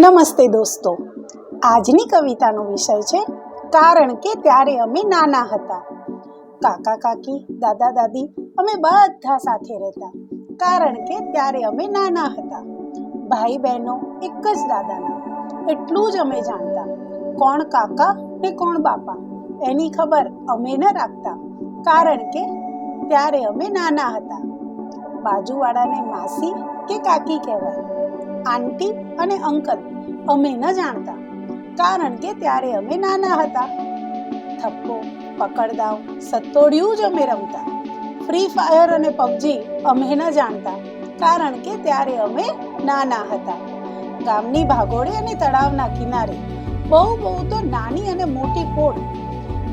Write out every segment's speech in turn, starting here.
નમસ્તે દોસ્તો. આજની કવિતાનો વિષય છે, કારણ કે ત્યારે અમે નાના હતા. કાકા કાકી, દાદા દાદી, અમે બધા સાથે રહેતા, કારણ કે ત્યારે અમે નાના હતા. ભાઈ બહેનો એક જ દાદાના, એટલું જ અમે જાણતા. કોણ કાકા ને કોણ બાપા, એની ખબર અમે ન રાખતા, કારણ કે ત્યારે અમે નાના હતા. બાજુવાળાને માસી કે કાકી કહેવાય. આંટી અને અંકલ, અમે ન જાણતા, કારણ કે ત્યારે અમે નાના હતા. થપ્પો, પકડદાવ, સત્તોડિયું જ અમે રમતા. ફ્રી ફાયર અને પબજી અમે ન જાણતા, કારણ કે ત્યારે અમે નાના હતા. ગામની ભાગોળે અને તળાવના કિનારે બહુ બહુ તો નાની અને મોટી કોડ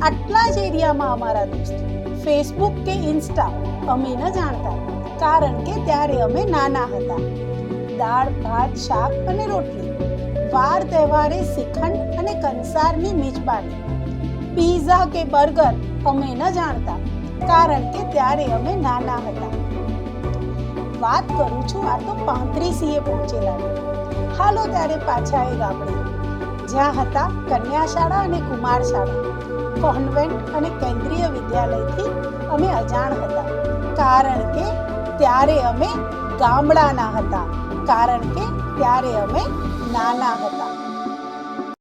આટલા જ એરિયામાં અમારા દોસ્ત, ફેસબુક કે ઇન્સ્ટા, અમે ન જાણતા, કારણ કે ત્યારે અમે નાના હતા. દાળ, ભાત, શાક અને રોટલી. વાર તહેવારે શ્રીખંડ અને કંસારની મિજબાની પીઝા કે બર્ગર અમે ન જાણતા, કારણ કે ત્યારે અમે નાના હતા. વાત કરું છું આ તો પાંત્રીસીએ પહોંચેલા હાલો ત્યારે પાછા એ ગામડે. જ્યાં હતા કન્યા શાળા અને કુમાર શાળા કોન્વેન્ટ અને કેન્દ્રીય વિદ્યાલયથી અમે અજાણ હતા, કારણ કે ત્યારે અમે ગામડાના હતા. કારણ કે ત્યારે અમે નાના હતા.